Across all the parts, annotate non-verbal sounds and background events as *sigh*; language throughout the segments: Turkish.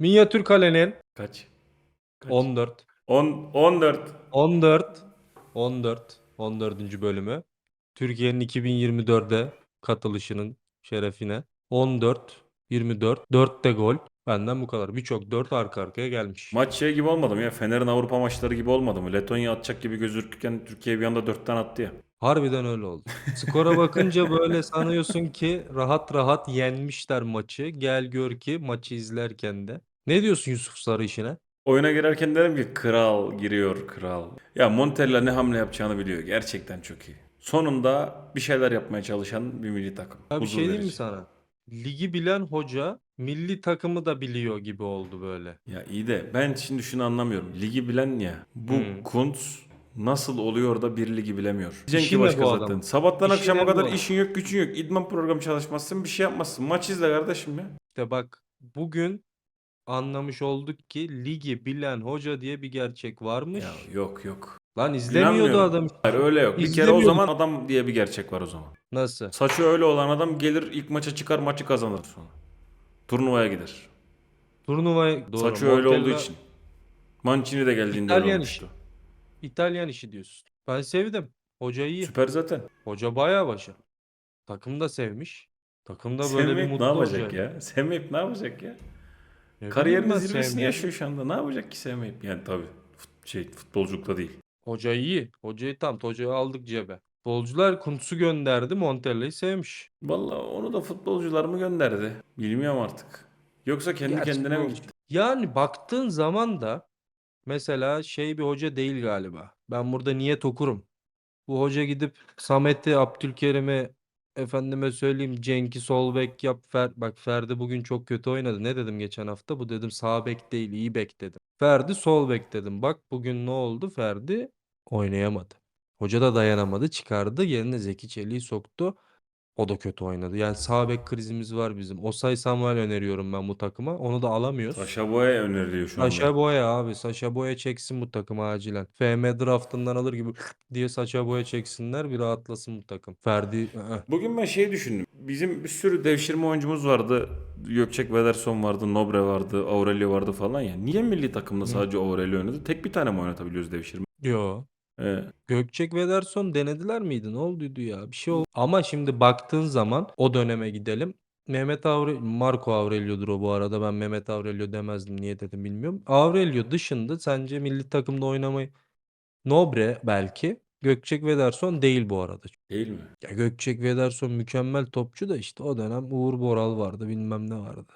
Minyatür kalenin Kaç? Kaç? 14. 10 14. 14. 14. 14. bölümü. Türkiye'nin 2024'de katılışının şerefine 14 24 4 de gol. Benden bu kadar. Birçok 4 arka arkaya gelmiş. Maç şey gibi olmadı mı ya? Fener'in Avrupa maçları gibi olmadı mı? Letonya atacak gibi gözükürken Türkiye bir anda 4 tane attı ya. Harbiden öyle oldu. Skora bakınca böyle sanıyorsun ki rahat rahat yenmişler maçı. Gel gör ki maçı izlerken de. Ne diyorsun Yusuf Sarı işine? Oyuna girerken dedim ki kral giriyor kral. Ya Montella ne hamle yapacağını biliyor. Gerçekten çok iyi. Sonunda bir şeyler yapmaya çalışan bir milli takım. Ya bir Huzur şey diyeyim mi verici. sana? Ligi bilen hoca milli takımı da biliyor gibi oldu böyle. Ya iyi de ben şimdi şunu anlamıyorum. Ligi bilen ya. Bu Hmm. Kuntz nasıl oluyor da bir ligi bilemiyor? Diyeceksin İşi ki ne başka bu zaten. adamın? Sabahtan İşi akşama ne bu kadar işin yok gücün yok. İdman programı çalışmazsın bir şey yapmazsın. Maç izle kardeşim ya. İşte bak bugün anlamış olduk ki ligi bilen hoca diye bir gerçek varmış. Ya yok yok. Lan izlemiyordu İnanmıyorum. adam. Hayır öyle yok. Bir kere o İzlemiyorum. zaman adam diye bir gerçek var o zaman. Nasıl? Saçı öyle olan adam gelir ilk maça çıkar maçı kazanır sonra. Turnuvaya gider. Turnuvaya doğru. Saçı öyle olduğu için. Mancini de geldiğinde öyle İtalyan olmuştu. İtalyan işi diyorsun. Ben sevdim. Hoca iyi. Süper zaten. Hoca bayağı başarılı. Takım da sevmiş. Takım da böyle bir Sevmeyip mutlu ne yapacak hoca. ya? Sevmeyip ne yapacak ya? Ne bileyim Kariyerinin ben zirvesini yaşıyor şu anda. Ne yapacak ki sevmeyip? Yani tabii fut- şey futbolculukta değil. Hoca iyi. Hocayı tam. Hocayı aldık cebe. Futbolcular Kuntz'u gönderdi. Montella'yı sevmiş. Vallahi onu da futbolcular mı gönderdi? Bilmiyorum artık. Yoksa kendi Gerçi kendine mi bu- gitti? Yani baktığın zaman da mesela şey bir hoca değil galiba. Ben burada niyet okurum. Bu hoca gidip Samet'i, Abdülkerim'i efendime söyleyeyim Cenk'i sol bek yap. Fer, bak Ferdi bugün çok kötü oynadı. Ne dedim geçen hafta? Bu dedim sağ bek değil iyi bek dedim. Ferdi sol bek dedim. Bak bugün ne oldu? Ferdi oynayamadı. Hoca da dayanamadı. Çıkardı. Yerine Zeki Çelik'i soktu. O da kötü oynadı. Yani sağ bek krizimiz var bizim. Osay Samuel öneriyorum ben bu takıma. Onu da alamıyoruz. Saşa Boya öneriliyor şu anda. Saşa Boya abi. Saşa Boya çeksin bu takım acilen. FM draftından alır gibi *laughs* diye Saşa Boya çeksinler bir rahatlasın bu takım. Ferdi. Bugün ben şey düşündüm. Bizim bir sürü devşirme oyuncumuz vardı. Gökçek Vederson vardı, Nobre vardı, Aurelio vardı falan ya. Niye milli takımda sadece Aurelio oynadı? Tek bir tane mi oynatabiliyoruz devşirme? Yo. Ee, Gökçek ve Ederson denediler miydi? Ne olduydu ya? Bir şey oldu. Ama şimdi baktığın zaman o döneme gidelim. Mehmet Aurelio, Marco Aurelio'dur o bu arada. Ben Mehmet Aurelio demezdim. Niye dedim bilmiyorum. Aurelio dışında sence milli takımda oynamayı Nobre belki. Gökçek ve Ederson değil bu arada. değil mi? Ya Gökçek ve Ederson mükemmel topçu da işte o dönem Uğur Boral vardı bilmem ne vardı.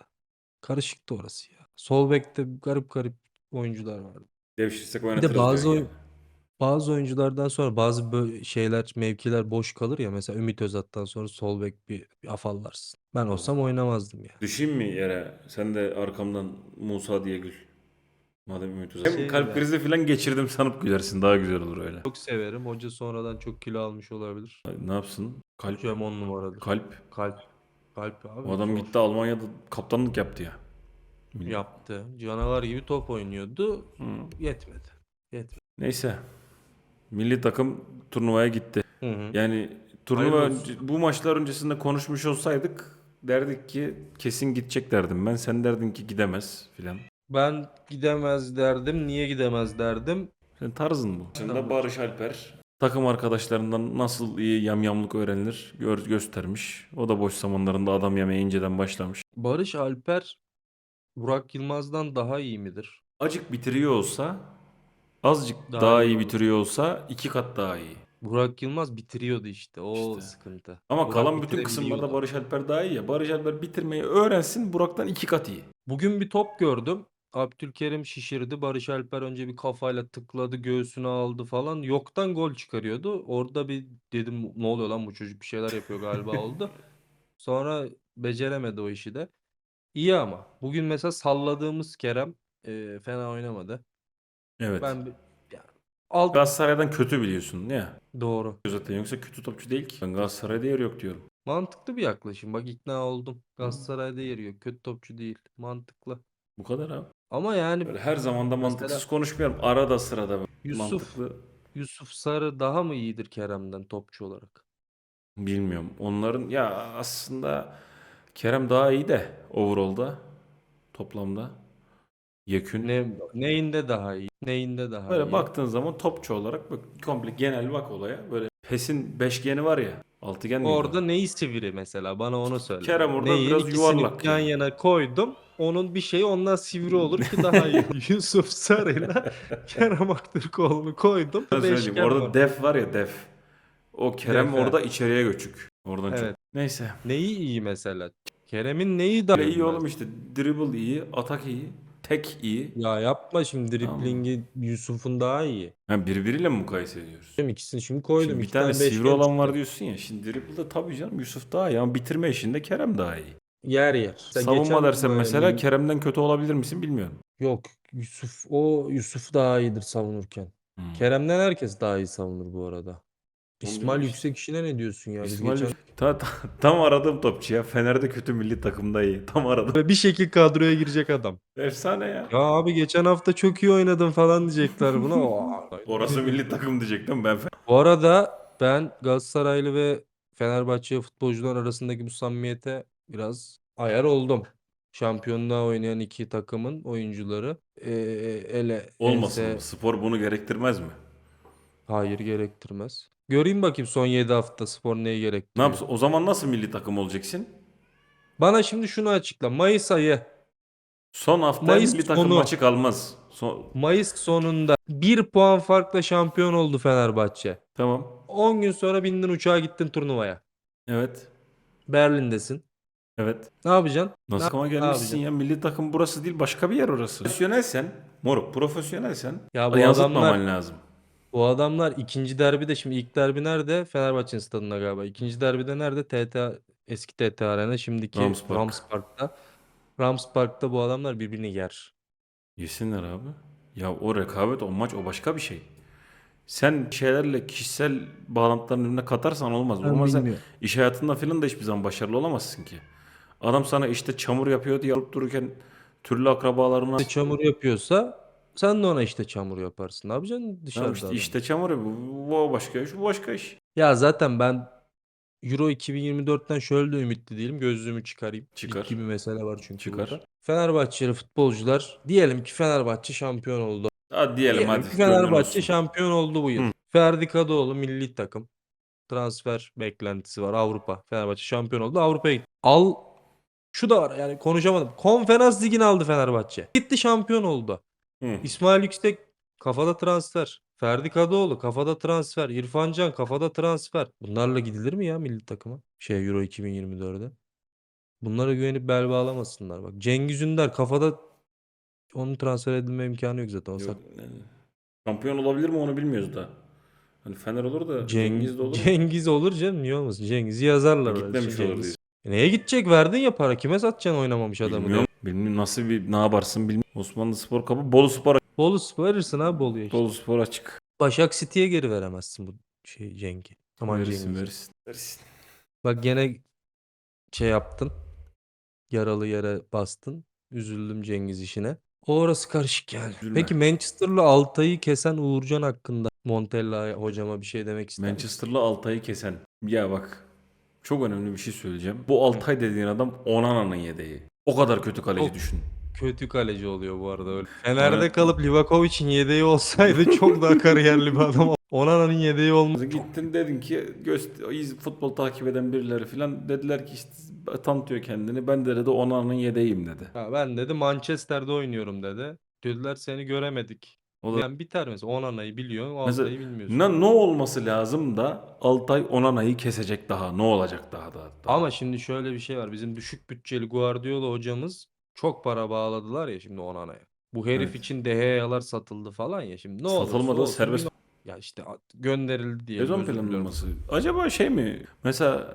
Karışıktı orası ya. Sol bekte garip garip oyuncular vardı. Devşirsek Bir oynatırız de bazı diyorsun oy- bazı oyunculardan sonra bazı bö- şeyler mevkiler boş kalır ya mesela Ümit Özat'tan sonra sol bek bir, bir afallarsın. Ben olsam oynamazdım ya. Düşeyim mi yere? Sen de arkamdan Musa diye gül. Madem Ümit Özal. Hem Şey kalp ya. krizi falan geçirdim sanıp gülersin. Daha güzel olur öyle. Çok severim. Hoca sonradan çok kilo almış olabilir. Ne yapsın? Kalp. Hoca hem on numaradır. Kalp. Kalp. Kalp abi. O adam zor. gitti Almanya'da kaptanlık yaptı ya. Yaptı. Canavar gibi top oynuyordu. Hı. Yetmedi. Yetmedi. Neyse. Milli takım turnuvaya gitti. Hı hı. Yani turnuva önce- bu maçlar öncesinde konuşmuş olsaydık derdik ki kesin gidecek derdim ben. Sen derdin ki gidemez filan. Ben gidemez derdim. Niye gidemez derdim. Senin tarzın bu. Şimdi Tamam. Barış Alper takım arkadaşlarından nasıl iyi yamyamlık öğrenilir gör, göstermiş. O da boş zamanlarında adam yemeye inceden başlamış. Barış Alper Burak Yılmaz'dan daha iyi midir? Acık bitiriyor olsa azıcık Daha daha, iyi iyi olur. bitiriyor olsa iki kat daha iyi. Burak Yılmaz bitiriyordu işte. O İşte. sıkıntı. Ama Burak kalan bütün bitirebiliyordu. kısımlarda Barış Alper daha iyi ya. Barış Alper bitirmeyi öğrensin Burak'tan iki kat iyi. Bugün bir top gördüm. Abdülkerim şişirdi. Barış Alper önce bir kafayla tıkladı, göğsünü aldı falan. Yoktan gol çıkarıyordu. Orada bir dedim ne oluyor lan bu çocuk bir şeyler yapıyor galiba *laughs* oldu. Sonra beceremedi o işi de. İyi ama. Bugün mesela salladığımız Kerem e, fena oynamadı. Evet. Ben bir alt Galatasaray'dan kötü biliyorsun ya. doğru. Zaten yoksa kötü topçu değil ki. Ben Galatasaray'da yer yok diyorum. Mantıklı bir yaklaşım. Bak ikna oldum. Galatasaray'da yeri yok. Kötü topçu değil. Mantıklı. Bu kadar abi. Ama yani Böyle her zaman da Mesela- mantıksız konuşmuyorum. Arada sırada Yusuf mantıklı. Yusuf Sarı daha mı iyidir Kerem'den topçu olarak? Bilmiyorum. Onların ya aslında Kerem daha iyi de overall'da toplamda. Yekün. Ne, neyinde daha iyi? Neyinde daha Böyle iyi? baktığın zaman topçu olarak böyle komple genel bak olaya. Böyle PES'in beşgeni var ya. Altıgen miydi? Orada neyi sivri mesela? Bana onu söyle. Kerem orada Neyin biraz ikisini yuvarlak yan yani. yana koydum. Onun bir şeyi ondan sivri olur ki daha iyi. *laughs* Yusuf Sarı'yla Kerem Aktürkoğlu'nu koydum. Ben söyleyeyim. Beşgen Orada var. def var ya def. O Kerem Def, orada içeriye göçük. Oradan çok. Evet. Neyse. Neyi iyi mesela? Kerem'in neyi daha Böyle iyi oğlum işte. Dribble iyi, atak iyi, tek iyi. Ya yapma şimdi driblingi Yusuf'un daha iyi. Yani birbiriyle mi mukayese ediyoruz? Şimdi ikisini şimdi koydum. Şimdi bir İki tane beşgen sivri olan var çıktı. diyorsun ya. Şimdi dribble'da tabii canım Yusuf daha iyi ama bitirme işinde Kerem daha iyi. Yer yer. Sen Savunma geçen dersen böyle mesela Kerem'den kötü olabilir misin bilmiyorum. Yok Yusuf o Yusuf daha iyidir savunurken. Hmm. Kerem'den herkes daha iyi savunur bu arada. İsmail. Yüksek işine ne diyorsun ya? Biz İsmail geçen ta, ta- tam aradığım topçu ya. Fener'de kötü milli takımda iyi. Tam aradım. Ve bir şekil kadroya girecek adam. Efsane ya. Ya abi geçen hafta çok iyi oynadın falan diyecekler buna. *laughs* Orası milli takım diyecektim ben. Bu arada ben Galatasaraylı ve Fenerbahçe futbolcular arasındaki bu samimiyete biraz ayar oldum. Şampiyonluğa oynayan iki takımın oyuncuları ee, ele Olmasın ense- mı? Spor bunu gerektirmez mi? hayır gerektirmez. Göreyim bakayım son 7 hafta spor neyi Ne gerektiriyor. yapsın? O zaman nasıl milli takım olacaksın? Bana şimdi şunu açıkla. Mayıs ayı Son hafta Mayıs milli takım sonu. maçı kalmaz. Son... Mayıs sonunda 1 puan farkla şampiyon oldu Fenerbahçe. Tamam. 10 gün sonra bindin uçağa gittin turnuvaya. Evet. Berlin'desin. Evet. Ne yapacaksın? Nasıl Ne- ama ne gelmişsin yapacaksın? ya milli takım burası değil başka bir yer orası. Profesyonelsen moruk profesyonelsen Ya bu yansıtmaman adamlar lazım. Bu adamlar ikinci derbide şimdi ilk derbi nerede? Fenerbahçe'nin stadında galiba. İkinci derbide nerede? TT eski TT Arena şimdiki Rams Park. Rams Park'ta. Rams Park'ta bu adamlar birbirini yer. Yesinler abi. Ya o rekabet o maç o başka bir şey. Sen şeylerle kişisel bağlantıların önüne katarsan olmaz. Ben Olmaz sen bilmiyorum. iş hayatında falan da hiçbir zaman başarılı olamazsın ki. Adam sana işte çamur yapıyor diye alıp dururken türlü akrabalarına çamur yapıyorsa sen de ona işte çamur yaparsın. Ne yapacaksın Tamam dışarıda işte, adam? işte çamur. Bu, bu başka iş, bu başka iş. Ya zaten ben Euro 2024'ten şöyle de ümitli değilim. Gözlüğümü çıkarayım. Çıkar. Ciddi bir mesele var çünkü Çıkar. burada. Fenerbahçeli futbolcular diyelim ki Fenerbahçe şampiyon oldu. Hadi diyelim, Diyelim hadi. ki gönlün Fenerbahçe olsun. şampiyon oldu bu yıl. Hı. Ferdi Kadıoğlu milli takım. Transfer beklentisi var Avrupa. Fenerbahçe şampiyon oldu. Avrupa'ya gitti. Al şu da var yani konuşamadım. Konferans ligini aldı Fenerbahçe. Gitti şampiyon oldu. Hı. İsmail Yüksek kafada transfer. Ferdi Kadıoğlu kafada transfer. İrfan Can kafada transfer. Bunlarla gidilir mi ya milli takıma? Şey Euro 2024'de. Bunlara güvenip bel bağlamasınlar bak. Cengiz Ünder kafada onun transfer edilme imkanı yok zaten. O Yok, sak- yani Şampiyon olabilir mi onu bilmiyoruz da. Hani Fener olur da Cengiz, de olur mu? Cengiz olur canım niye olmasın? Cengiz'i yazarlar. öyle Gitmemiş şey, olur Cengiz. diyorsun. E neye gidecek? Verdin ya para. Kime satacaksın oynamamış adamı diye. Bilmiyorum. Bilmiyorum nasıl bir ne yaparsın bilmiyorum. Osmanlı Spor Kapı Bolu Spor Bolu Spor verirsin abi Bolu'ya işte. Bolu Spor açık. Başak City'ye geri veremezsin bu şey Cenk'i. Aman verirsin verirsin. verirsin. Bak gene şey yaptın. Yaralı yere bastın. Üzüldüm Cengiz işine. O orası karışık yani. Üzülme. Peki Manchester'lı Altay'ı kesen Uğurcan hakkında Montella hocama bir şey demek ister misin? Manchester'lı Altay'ı kesen. Ya bak çok önemli bir şey söyleyeceğim. Bu Altay dediğin adam Onana'nın yedeği. O kadar kötü kaleci Çok- düşün. Kötü kaleci oluyor bu arada öyle. Fener'de Evet. kalıp Livakovic'in yedeği olsaydı *laughs* çok daha kariyerli bir adam. Onana'nın yedeği olmaz. Gittin dedin ki göster iz- futbol takip eden birileri falan dediler ki işte tanıtıyor kendini. Ben de dedi Onana'nın yedeğiyim dedi. Ha, ben dedi Manchester'da oynuyorum dedi. Dediler seni göremedik. O da Yani biter mesela Onana'yı biliyorsun, o Mesela Altay'ı bilmiyorsun. ne, ne olması lazım da Altay Onana'yı kesecek daha. Ne olacak daha da? daha? Ama şimdi şöyle bir şey var. Bizim düşük bütçeli Guardiola hocamız çok para bağladılar ya şimdi Onana'ya. Bu herif Evet. için De Gea'lar satıldı falan ya şimdi ne olursa Satılmadı, olsun serbest- bir- Ya işte at- gönderildi diye Sezon planlaması. Acaba şey mi? Mesela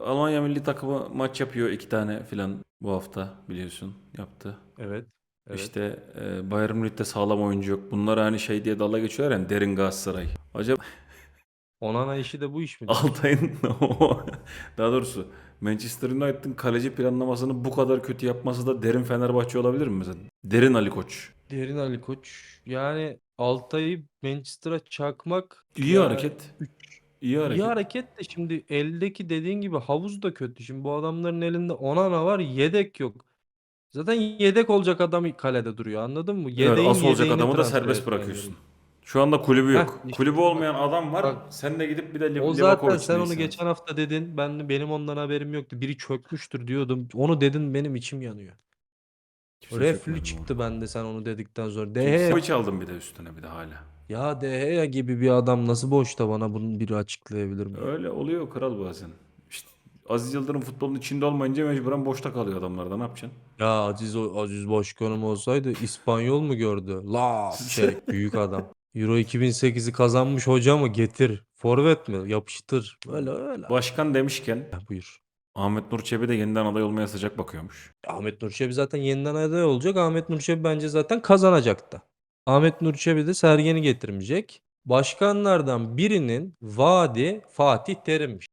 e, Almanya milli takımı maç yapıyor iki tane filan bu hafta biliyorsun yaptı. Evet. Evet. İşte e, Bayern Münih'te sağlam oyuncu yok. Bunlar hani şey diye dalga geçiyorlar yani derin Galatasaray. Acaba *laughs* Onana işi de bu iş mi? Altay'ın *laughs* daha doğrusu Manchester United'ın kaleci planlamasını bu kadar kötü yapması da derin Fenerbahçe olabilir mi mesela? Derin Ali Koç. Derin Ali Koç. Yani Altay'ı Manchester'a çakmak İyi ya hareket. İyi hareket. İyi hareket de şimdi eldeki dediğin gibi havuz da kötü. Şimdi bu adamların elinde Onana var yedek yok. Zaten yedek olacak adam kalede duruyor anladın mı? Evet, Yedeğin as olacak yedeğini adamı da transfer serbest etmen bırakıyorsun. lazım. Şu anda kulübü Heh, yok. işte kulübü bak- olmayan adam var. bak. sen de gidip bir de Liv- O zaten Livakovic sen onu neyse. geçen hafta dedin. Ben benim ondan haberim yoktu. Biri çökmüştür diyordum. Onu dedin benim içim yanıyor. Kimse Reflü çökmedi çıktı bende sen onu dedikten sonra. Kimse Dehe Kovic aldım bir de üstüne bir de hala. ya Dehe gibi bir adam nasıl boşta bana bunu biri açıklayabilir mi? Öyle oluyor kral bazen. Aziz Yıldırım futbolun içinde olmayınca mecburen boşta kalıyor adamlarda ne yapacaksın? Ya Aziz Aziz Başkanım olsaydı İspanyol mu gördü? La şey *laughs* büyük adam. Euro 2008'i kazanmış hoca mı? Getir. Forvet mi? Yapıştır. Öyle öyle. Başkan demişken Ya, buyur. Ahmet Nur Çebi de yeniden aday olmaya sıcak bakıyormuş. Ahmet Nur Çebi zaten yeniden aday olacak. Ahmet Nur Çebi bence zaten kazanacak da. Ahmet Nur Çebi de Sergen'i getirmeyecek. Başkanlardan birinin vaadi Fatih Terim'miş.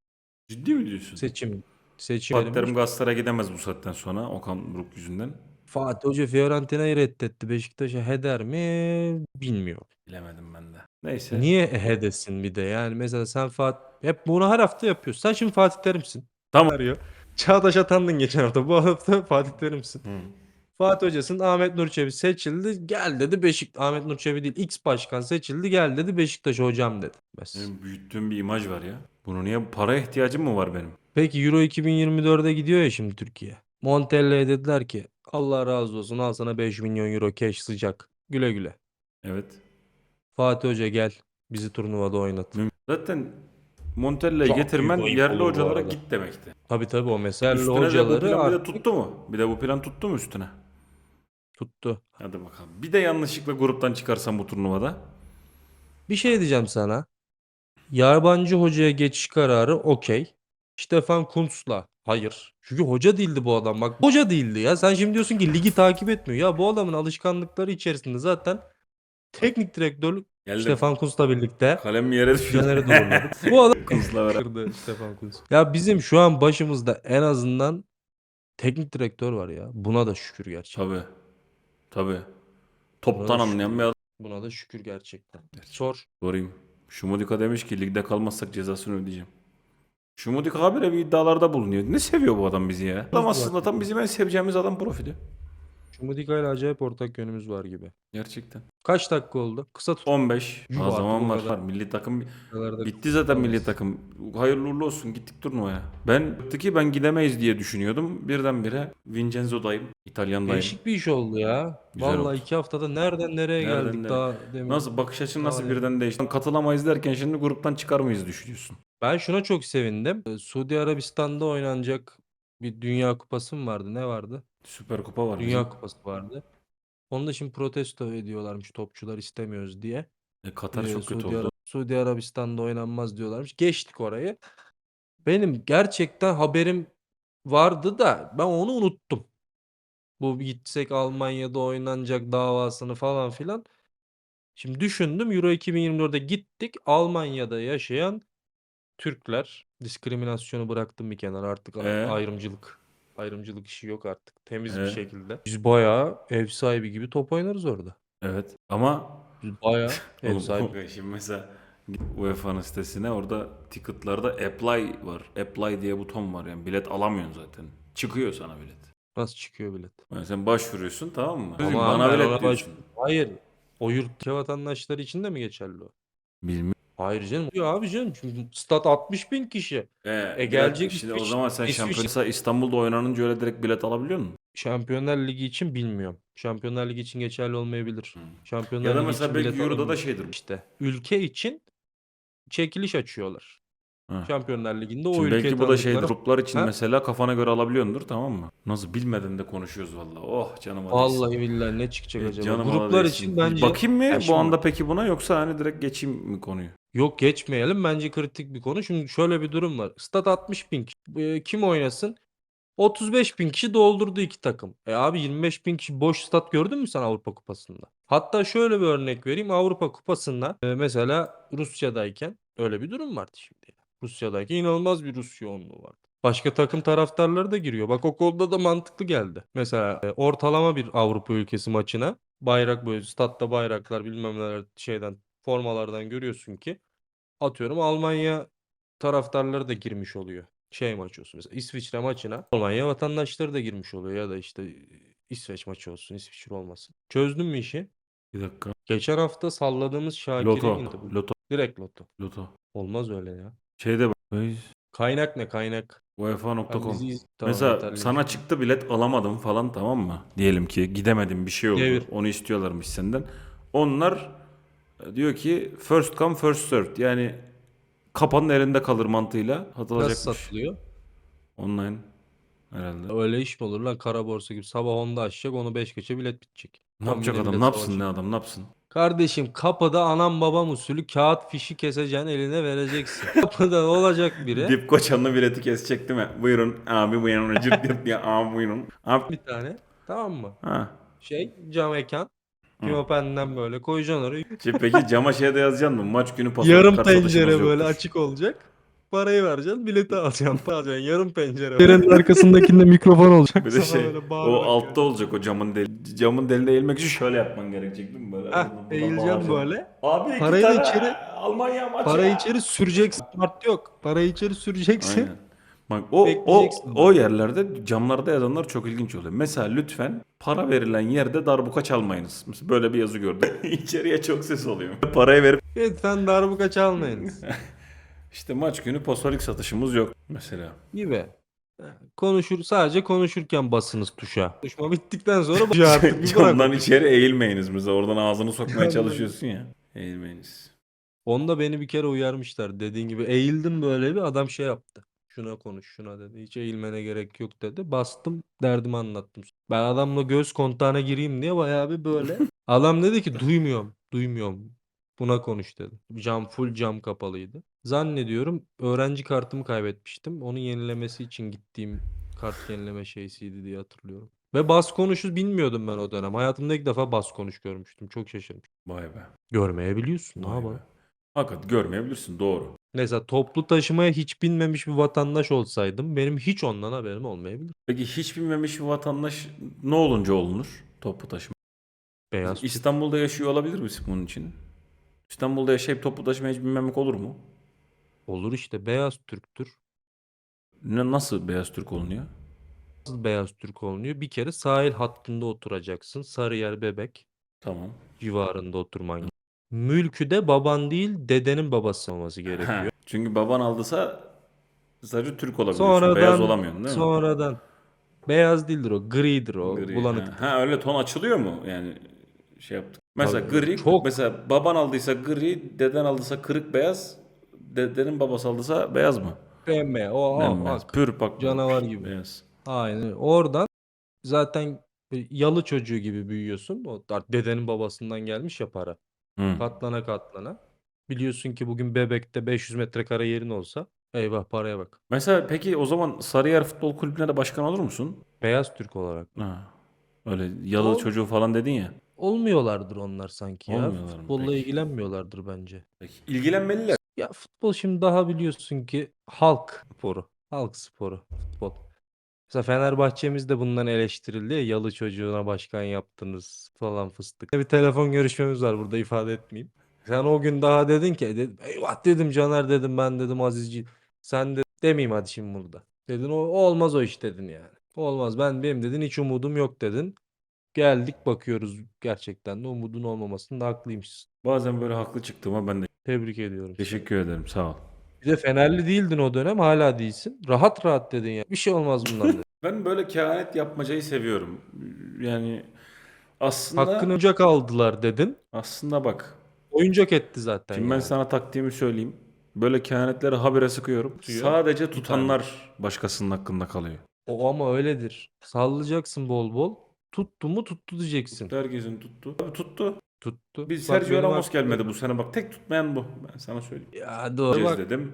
Ciddi mi diyorsun? Seçim. Seçim Fatih. Terim Galatasaray'a gidemez bu saatten sonra Okan Buruk yüzünden. Fatih Hoca Fiorentina'yı reddetti. Beşiktaş'a heder mi? Bilmiyorum. Bilemedim ben de. Neyse. Niye hedesin bir de? Yani mesela sen Fatih... Hep bunu her hafta yapıyorsun. Sen şimdi Fatih Terim'sin. Tamam. Arıyor. Çağdaş Atan'dın geçen hafta. Bu hafta Fatih Terim'sin. Hı. Fatih Hoca'sın Ahmet Nur Çebi seçildi. Gel dedi Beşik Ahmet Nur Çebi değil X başkan seçildi. Gel dedi Beşiktaş hocam dedi. Bes. Benim büyüttüğüm bir imaj var ya. Bunu niye paraya ihtiyacım mı var benim? Peki Euro 2024'e gidiyor ya şimdi Türkiye. Montella'ya dediler ki Allah razı olsun al sana 5 milyon euro cash sıcak. Güle güle. Evet. Fatih Hoca gel bizi turnuvada oynat. Müm- Zaten Montella'yı Çok getirmen büyük ayıp yerli olur bu hocalara arada. git demekti. Tabii tabii o mesela Üstüne de bu hocaları plan bir de artık tuttu mu? Bir de bu plan tuttu mu üstüne? Tuttu. Hadi bakalım. Bir de yanlışlıkla gruptan çıkarsan bu turnuvada. Bir şey diyeceğim sana. Yabancı hocaya geçiş kararı okey. Stefan Kuntz'la hayır. Çünkü hoca değildi bu adam. Bak hoca değildi ya. Sen şimdi diyorsun ki ligi takip etmiyor. Ya bu adamın alışkanlıkları içerisinde zaten teknik direktörlük Geldi. Stefan Kuntz'la birlikte Kalem yere düşüyor. *laughs* Bu adam Kuntz'la beraber. Stefan Kuntz. Ya bizim şu an başımızda en azından teknik direktör var ya. Buna da şükür gerçekten. Tabii. Tabii. Toptan Buna anlayan bir adam. Buna da şükür gerçekten. Sor. Sorayım. Şumudika demiş ki ligde kalmazsak cezasını ödeyeceğim. Şumudika habire bir iddialarda bulunuyor. Ne seviyor bu adam bizi ya? Adam aslında tam bizim en seveceğimiz adam profili. Şumudika ile acayip ortak yönümüz var gibi. Gerçekten. Kaç dakika oldu? Kısa tut. 15. Yuh artık zaman var. kadar. var. Milli takım bitti zaten milli takım. Hayırlı uğurlu olsun gittik turnuvaya. Ben baktı ki ben gidemeyiz diye düşünüyordum. Birdenbire Vincenzo'dayım. İtalyan'dayım. Değişik bir iş oldu ya. Güzel Vallahi oldu. iki haftada nereden nereye Nereden geldik nereye? daha demin. Nasıl bakış açın nasıl Aynen. birden değişti? Katılamayız derken şimdi gruptan çıkar mıyız düşünüyorsun? Ben şuna çok sevindim. Ee, Suudi Arabistan'da oynanacak bir Dünya Kupası mı vardı? Ne vardı? Süper Kupa var Dünya bizim. Kupası vardı. Onu da şimdi protesto ediyorlarmış topçular istemiyoruz diye. E, Katar Ee, çok kötü Suudi, oldu. Ara- Suudi Arabistan'da oynanmaz diyorlarmış. Geçtik orayı. Benim gerçekten haberim vardı da ben onu unuttum. Bu gitsek Almanya'da oynanacak davasını falan filan. Şimdi düşündüm Euro 2024'de gittik. Almanya'da yaşayan Türkler diskriminasyonu bıraktım bir kenara artık a- Ee? ayrımcılık. Ayrımcılık işi yok artık. Temiz bir Ee? şekilde. Biz bayağı ev sahibi gibi top oynarız orada. Evet ama Biz bayağı *laughs* ev sahibi. şimdi mesela git UEFA'nın sitesine orada ticketlarda apply var. Apply diye buton var yani bilet alamıyorsun zaten. Çıkıyor sana bilet. Nasıl çıkıyor bilet? Yani sen başvuruyorsun tamam mı? Ama bana ben bilet ona baş- diyorsun. Hayır. O yurt vatandaşları için de mi geçerli o? Bilmiyorum. Hayır canım. Ya abi canım. Çünkü stat 60 bin kişi. Ee, E, gelecek şimdi o zaman sen İsviç- şampiyonasa İstanbul'da oynanınca öyle direkt bilet alabiliyor musun? Şampiyonlar Ligi için bilmiyorum. Şampiyonlar Ligi için geçerli olmayabilir. Hı. Şampiyonlar Ya da Ligi mesela için belki bilet Euro'da da alınmıyor. şeydir. İşte ülke için çekiliş açıyorlar. Ha. Şampiyonlar Ligi'nde o Şimdi ülkeyi belki bu da şey tanıdıkları- gruplar için Ha? mesela kafana göre alabiliyordur tamam mı? Nasıl bilmeden de konuşuyoruz vallahi. Oh canım Vallahi billahi ne çıkacak E, acaba? canım Gruplar için bence Bakayım mı Ya bu şimdi- anda peki buna yoksa hani direkt geçeyim mi konuyu? Yok geçmeyelim. Bence kritik bir konu. Şimdi şöyle bir durum var. Stat 60 bin kişi. E, Kim oynasın? 35 bin kişi doldurdu iki takım. E abi 25 bin kişi boş stat gördün mü sen Avrupa Kupası'nda? Hatta şöyle bir örnek vereyim. Avrupa Kupası'nda e, mesela Rusya'dayken öyle bir durum vardı şimdi. Rusya'dayken inanılmaz bir Rus yoğunluğu vardı. Başka takım taraftarları da giriyor. Bak o konuda da mantıklı geldi. Mesela e, ortalama bir Avrupa ülkesi maçına bayrak böyle statta bayraklar bilmem neler şeyden formalardan görüyorsun ki atıyorum Almanya taraftarları da girmiş oluyor. Şey maç olsun mesela İsviçre maçına Almanya vatandaşları da girmiş oluyor ya da işte İsveç maçı olsun, İsviçre olmasın. Çözdün mü işi? Bir dakika. Geçen hafta salladığımız Şakir'e Loto. indi bu. Loto. Direkt loto. Loto. Olmaz öyle ya. Şeyde bak. Kaynak ne kaynak? UEFA.com. Tamam, Mesela yeterli. sana çıktı bilet alamadım falan tamam mı? Diyelim ki gidemedim bir şey oldu. Devir. Onu istiyorlarmış senden. Onlar e, diyor ki first come first served. Yani kapanın elinde kalır mantığıyla Nasıl satılacakmış. satılıyor? Online herhalde. Öyle iş mi olur lan kara borsa gibi. Sabah 10'da açacak onu 5 geçe bilet bitecek. Ne yapacak 11'de adam? Ne yapsın ne adam? Ne yapsın? Kardeşim kapıda anam babam usulü kağıt fişi keseceksin eline vereceksin. *laughs* Kapıda olacak biri. Dip koçanlı bileti kesecek değil mi? Buyurun abi buyurun. Cırt cırt ya abi buyurun. Abi. bir tane. Tamam mı? Ha. Şey cam ekan. Pimopenden böyle koyacaksın oraya. Şey, peki cama şey de yazacaksın mı? Maç günü pazar Yarım kart satışımız pencere böyle yoktur. açık olacak. Parayı vereceksin, bileti alacaksın, alacaksın. Yarım pencere. Pencerenin arkasındakinde *laughs* mikrofon olacak. Bir de Sana şey böyle o bağırarak altta olacak o camın deli. Camın deline eğilmek için şöyle yapman gerekecek değil mi? Böyle Heh, bağıracaksın. böyle. Abi iki Parayı da tane içeri- Almanya maçı. Parayı ya. içeri süreceksin. Smart yok. Parayı içeri süreceksin. Aynen. Bak o o o yerlerde camlarda yazanlar çok ilginç oluyor. Mesela lütfen para verilen yerde darbuka çalmayınız. Mesela böyle bir yazı gördüm. *laughs* İçeriye çok ses oluyor. Parayı verip Lütfen darbuka çalmayınız. *laughs* işte maç günü postolik satışımız yok mesela. Gibi. Konuşur sadece konuşurken basınız tuşa. Konuşma bittikten sonra *laughs* bu artık Camdan içeri eğilmeyiniz mesela. Oradan ağzını sokmaya çalışıyorsun ya. Eğilmeyiniz. Onda beni bir kere uyarmışlar. Dediğin gibi eğildim böyle bir adam şey yaptı. Şuna konuş şuna dedi. Hiç eğilmene gerek yok dedi. Bastım derdimi anlattım. Ben adamla göz kontağına gireyim diye bayağı bir böyle. *laughs* Adam dedi ki duymuyorum duymuyorum. Buna konuş dedi. Cam full cam kapalıydı. Zannediyorum öğrenci kartımı kaybetmiştim. Onun yenilemesi için gittiğim kart yenileme şeysiydi diye hatırlıyorum. Ve bas konuşu bilmiyordum ben o dönem. Hayatımda ilk defa bas konuş görmüştüm. Çok şaşırmış. Vay be. Görmeyebiliyorsun. Ne Vay be. Hakikaten görmeyebilirsin doğru. Mesela toplu taşımaya hiç binmemiş bir vatandaş olsaydım benim hiç ondan haberim olmayabilir. Peki hiç bilmemiş bir vatandaş ne olunca olunur toplu taşıma? Beyaz İstanbul'da yaşıyor olabilir misin bunun için? İstanbul'da yaşayıp toplu taşımaya hiç binmemek olur mu? olur işte beyaz Türktür. Ne, nasıl beyaz Türk olunuyor? Nasıl beyaz Türk olunuyor? Bir kere sahil hattında oturacaksın. Sarıyer Bebek Tamam. civarında oturman gerekiyor. Mülkü de baban değil dedenin babası olması gerekiyor. Çünkü baban aldıysa sadece Türk olabiliyorsun. Sonradan beyaz olamıyorsun değil mi? sonradan beyaz değildir o gridir o Gri, bulanık. Ha, ha, öyle ton açılıyor mu? Yani şey yaptık. Mesela Tabii, gri, çok. mesela baban aldıysa gri, deden aldıysa kırık beyaz, dedenin babası aldıysa beyaz mı? Pembe o Bembeyaz. ak. Pür pak. Canavar gibi. Beyaz. Aynen. Oradan zaten yalı çocuğu gibi büyüyorsun. O dedenin babasından gelmiş ya para. Hı. Katlana katlana. Biliyorsun ki bugün Bebek'te 500 metrekare yerin olsa eyvah paraya bak. Mesela peki o zaman Sarıyer Futbol Kulübü'ne de başkan olur musun? Beyaz Türk olarak. Ha. Öyle yalı Ol- çocuğu falan dedin ya. Olmuyorlardır onlar sanki ya. Olmuyorlar mı Futbolla peki? ilgilenmiyorlardır bence. Peki. İlgilenmeliler. Ya futbol şimdi daha biliyorsun ki halk sporu. Halk sporu futbol. Mesela Fenerbahçe'miz de bundan eleştirildi ya yalı çocuğuna başkan yaptınız falan fıstık. Bir telefon görüşmemiz var burada ifade etmeyeyim. Sen o gün daha dedin ki dedim, eyvah dedim Caner dedim ben dedim Azizci. Sen de demeyeyim hadi şimdi burada. Dedin o, o olmaz o iş dedin yani. Olmaz ben benim dedin hiç umudum yok dedin. Geldik bakıyoruz gerçekten de umudun olmamasında haklıymışsın. Bazen böyle haklı çıktığıma ben de Tebrik ediyorum. teşekkür ederim. Sağ ol. Bir de Fenerli değildin o dönem hala değilsin. Rahat rahat dedin ya. Bir şey olmaz bundan *laughs* dedin. Ben böyle kehanet yapmacayı seviyorum. Yani aslında Hakkını oyuncak aldılar dedin. aslında bak. Oyuncak etti zaten Şimdi ben yani. sana taktiğimi söyleyeyim. Böyle kehanetleri habire sıkıyorum. Tutuyor. Sadece tutanlar başkasının hakkında kalıyor. O ama öyledir. Sallayacaksın bol bol. Tuttu mu tuttu diyeceksin. Herkesin tuttu. Abi tuttu. Tuttu. Bir Bak Sergio Ramos gelmedi bu sene bak. Tek tutmayan bu. Ben sana söyleyeyim. Ya doğru bak. dedim.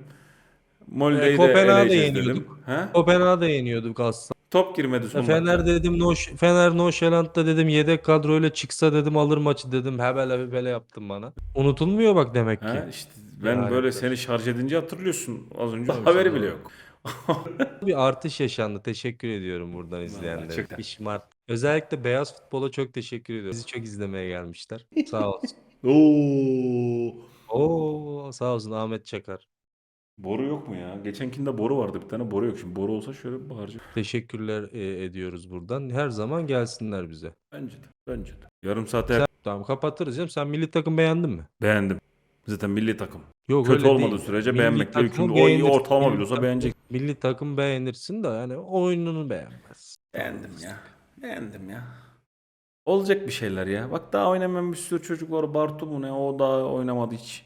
Molde'yi de Kopenhag'da eleyeceğiz dedim. yeniyorduk. Ha? Kopenhag'da yeniyorduk aslında. Top girmedi son Fener dakika. dedim no Fener Noşelant'ta dedim yedek kadroyla çıksa dedim alır maçı dedim. Hebele hebele yaptın bana. Unutulmuyor bak demek ki. Ha, işte ben Yani. böyle seni şarj edince hatırlıyorsun. Az önce *laughs* Tabii haberi canım. bile yok. *laughs* Bir artış yaşandı. Teşekkür ediyorum buradan izleyenlere. Bir şımart. Özellikle beyaz futbola çok teşekkür ediyorum. Bizi çok izlemeye gelmişler. *laughs* Sağ olsun. Oo. Oo sağ olsun Ahmet Çakar. Boru yok mu ya? Geçenkinde boru vardı bir tane boru yok. Şimdi boru olsa şöyle bağıracak. Teşekkürler e, ediyoruz buradan. Her zaman gelsinler bize. Bence de. Bence de. Yarım saate Tamam kapatırız canım. Sen milli takım beğendin mi? beğendim. Zaten milli takım. Yok Kötü öyle olmadığı değil. sürece Milli beğenmekle takımı yükümlü. O iyi beğenirsin. ortalama Milli bile olsa beğenecek. Milli takım beğenirsin de yani oyununu beğenmez. Beğendim ya. Beğendim ya. Olacak bir şeyler ya. Bak daha oynamayan bir sürü çocuk var. Bartu mu ne? O daha oynamadı hiç.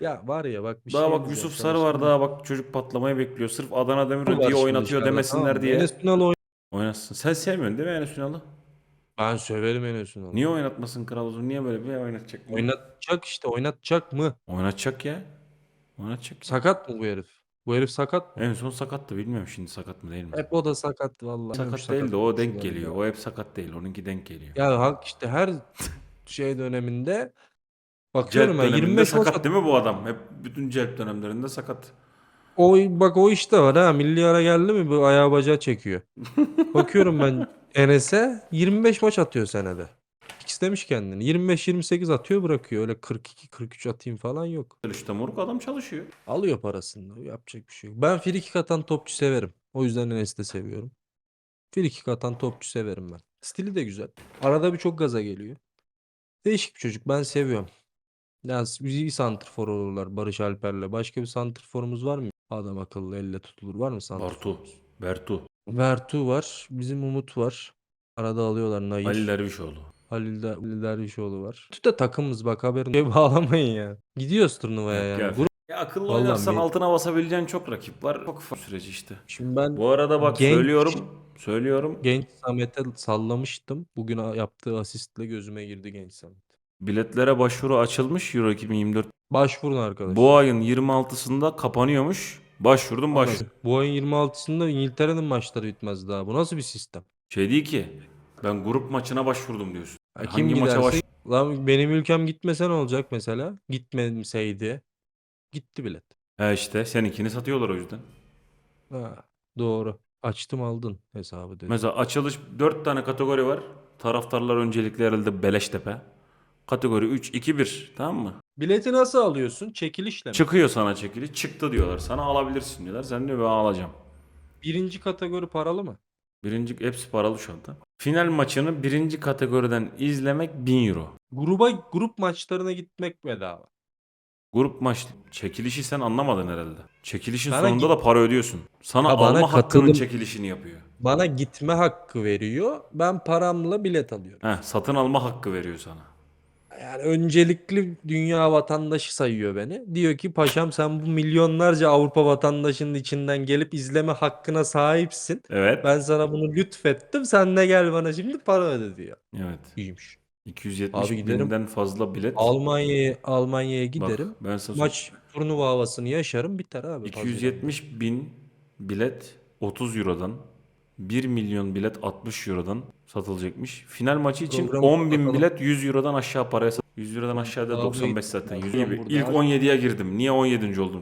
Ya var ya bak bir daha şey bak diyeceğim Yusuf sana Sarı var şimdi. daha bak çocuk patlamayı bekliyor. Sırf Adana Demir Var diye şimdi oynatıyor dışarıda, demesinler tamam mı? diye. Enes Ünal oyn- Oynasın. Sen sevmiyorsun değil mi Enes Ünal'ı? Ben severim Enes Ünal'ı. Niye oynatmasın Kral Uzun? Niye böyle bir oynatacak mı? Oynatacak işte oynatacak mı? Oynatacak ya. Oynatacak. Sakat mı bu herif? Bu herif sakat mı? En son sakattı. Bilmiyorum şimdi sakat mı değil mi? Hep o da sakat vallahi. sakat değil de o denk geliyor. O hep sakat değil. Onunki denk geliyor. Ya hak işte her *laughs* şey döneminde Celp bakıyorum ben döneminde 25 maç sakat değil mi bu adam? Hep bütün celp dönemlerinde sakat. O bak o işte var ha. Milli ara geldi mi bu ayağı bacağı çekiyor. *laughs* Bakıyorum ben Enes'e 25 maç atıyor senede. İstemiş kendini. 25-28 atıyor bırakıyor. Öyle 42-43 atayım falan yok. İşte moruk adam çalışıyor. Alıyor parasını. Yapacak bir şey yok. Ben frikik atan topçu severim. O yüzden Enes'i de seviyorum. Frikik atan topçu severim ben. Stili de güzel. Arada bir çok gaza geliyor. Değişik bir çocuk. Ben seviyorum. Ya iyi santrfor olurlar Barış Alper'le. Başka bir santrforumuz var mı? Adam akıllı elle tutulur. Var mı Bartu. santrforumuz? Bertu. Vertu var. Bizim Umut var. Arada alıyorlar Nair. Ali Dervişoğlu. Halil, Der- Halil Dervişoğlu var. Tüt de takımımız bak haberin. *laughs* Şey bağlamayın ya. Gidiyoruz turnuvaya Yok yani. ya. Grup- Ya akıllı Vallahi oynarsan mi- altına basabileceğin çok rakip var. Çok ufak süreci işte. Şimdi ben Bu arada bak Genç- söylüyorum. Söylüyorum. genç Samet'e sallamıştım. Bugün a- yaptığı asistle gözüme girdi genç Samet. Biletlere başvuru açılmış Euro 2024. Başvurun arkadaşlar. Bu ayın 26'sında kapanıyormuş. Başvurdum baş. Bu ayın 26'sında İngiltere'nin maçları bitmez daha. Bu nasıl bir sistem? Şey değil ki. Ben grup maçına başvurdum diyorsun. Ya Hangi kim maça giderse baş- lan benim ülkem gitmese ne olacak mesela? Gitmeseydi. Gitti bilet. He işte seninkini satıyorlar o yüzden. Ha, doğru. Açtım aldın hesabı dedi. Mesela açılış 4 tane kategori var. Taraftarlar öncelikli herhalde Beleştepe. Kategori 3, 2, 1. Tamam mı? Bileti nasıl alıyorsun? Çekilişle mi? Çıkıyor sana çekili. Çıktı diyorlar. Sana alabilirsin diyorlar. Sen diyor ben alacağım. Birinci kategori paralı mı? Birinci hepsi paralı şu anda. Final maçını birinci kategoriden izlemek 1000 euro. Gruba grup maçlarına gitmek bedava. Grup maç çekilişi sen anlamadın herhalde. Çekilişin Bana sonunda git- da para ödüyorsun. Sana Ha, bana alma hakkının katılım- çekilişini yapıyor. Bana gitme hakkı veriyor. Ben paramla bilet alıyorum. Heh, satın alma hakkı veriyor sana. Yani öncelikli dünya vatandaşı sayıyor beni. Diyor ki paşam sen bu milyonlarca Avrupa vatandaşının içinden gelip izleme hakkına sahipsin. Evet. Ben sana bunu lütfettim. Sen de gel bana şimdi para öde diyor. Evet. İyiymiş. 270 Abi giderim. binden fazla bilet. Almanya'ya Almanya'ya Bak, giderim. ben sana Maç turnuva havasını yaşarım biter abi. 270 bin bilet 30 Euro'dan 1 milyon bilet 60 Euro'dan satılacakmış. Final maçı için Programı 10 bin kapatalım. bilet 100 Euro'dan aşağı paraya sat- 100 Euro'dan aşağıda Abi, 95 zaten. 100 bakıyorum gibi. İlk abi. 17'ye girdim. Niye 17. oldum?